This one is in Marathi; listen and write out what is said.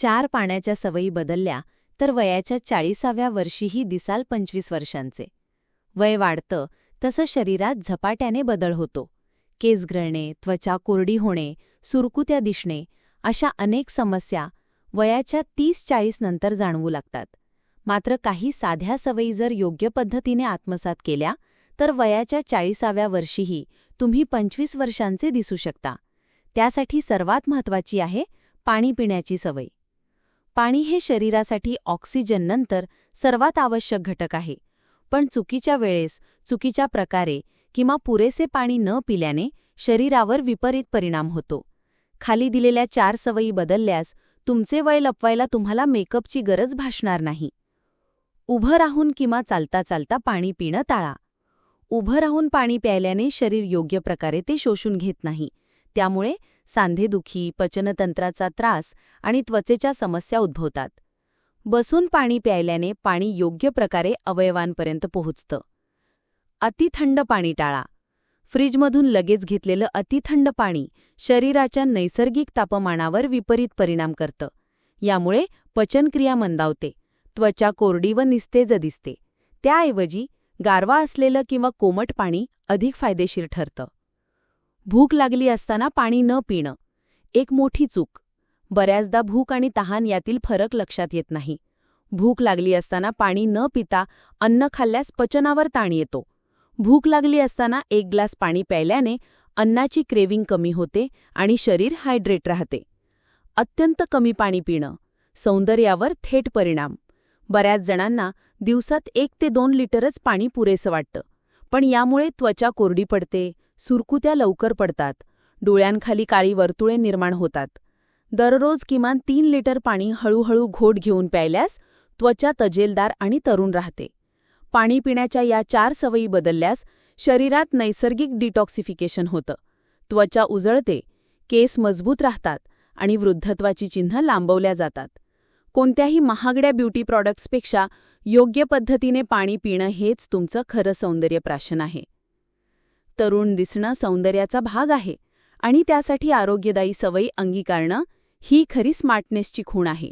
चार पाण्याच्या सवयी बदलल्या तर वयाच्या चाळीसाव्या वर्षीही दिसाल पंचवीस वर्षांचे. वय वाढतं तसं शरीरात झपाट्याने बदल होतो. केस गळणे त्वचा कोरडी होणे सुरकुत्या दिसणे अशा अनेक समस्या वयाच्या तीस चाळीस नंतर जाणवू लागतात. मात्र काही साध्या सवयी जर योग्य पद्धतीने आत्मसात केल्या तर वयाच्या चाळीसाव्या वर्षीही तुम्ही पंचवीस वर्षांचे दिसू शकता. त्यासाठी सर्वात महत्त्वाची आहे पाणी पिण्याची सवय. पाणी हे शरीरासाठी ऑक्सिजननंतर सर्वात आवश्यक घटक आहे. पण चुकीच्या वेळेस चुकीच्या प्रकारे किंवा पुरेसे पाणी न पिल्याने शरीरावर विपरीत परिणाम होतो. खाली दिलेल्या चार सवयी बदलल्यास तुमचे वय लपवायला तुम्हाला मेकअपची गरज भासणार नाही. उभं राहून किंवा चालता चालता पाणी पिणं टाळा. उभं राहून पाणी प्यायल्याने शरीर योग्य प्रकारे ते शोषून घेत नाही. त्यामुळे सांधेदुखी पचनतंत्राचा त्रास आणि त्वचेच्या समस्या उद्भवतात. बसून पाणी प्यायल्याने पाणी योग्य प्रकारे अवयवांपर्यंत पोहोचतं. अतिथंड पाणी टाळा. फ्रीजमधून लगेच घेतलेलं अतिथंड पाणी शरीराच्या नैसर्गिक तापमानावर विपरीत परिणाम करतं. यामुळे पचनक्रिया मंदावते त्वचा कोरडी व निस्तेज दिसते. त्याऐवजी गारवा असलेलं किंवा कोमट पाणी अधिक फायदेशीर ठरतं. भूक लागली असताना पाणी न पिणं. एक मोठी चूक. बऱ्याचदा भूक आणि तहान यातील फरक लक्षात येत नाही. भूक लागली असताना पाणी न पिता अन्न खाल्ल्यास पचनावर ताण येतो. भूक लागली असताना एक ग्लास पाणी प्यायल्याने अन्नाची क्रेविंग कमी होते आणि शरीर हायड्रेट राहते. अत्यंत कमी पाणी पिणं. सौंदर्यावर थेट परिणाम. बऱ्याच जणांना दिवसात एक ते दोन लिटरच पाणी पुरेसं वाटतं. पण यामुळे त्वचा कोरडी पडते सुरकुत्या लवकर पडतात. डोळ्यांखाली काळी वर्तुळे निर्माण होतात. दररोज किमान तीन लिटर पाणी हळूहळू घोट घेऊन प्यायल्यास त्वचा तजेलदार आणि तरुण राहते. पाणी पिण्याच्या या चार सवयी बदलल्यास शरीरात नैसर्गिक डिटॉक्सिफिकेशन होतं. त्वचा उजळते केस मजबूत राहतात आणि वृद्धत्वाची चिन्ह लांबवल्या जातात. कोणत्याही महागड्या ब्युटी प्रॉडक्ट्सपेक्षा योग्य पद्धतीने पाणी पिणं हेच तुमचं खरं सौंदर्य प्राशन आहे. तरुण दिसणं सौंदर्याचा भाग आहे आणि त्यासाठी आरोग्यदायी सवयी अंगीकारणं ही खरी स्मार्टनेसची खूण आहे.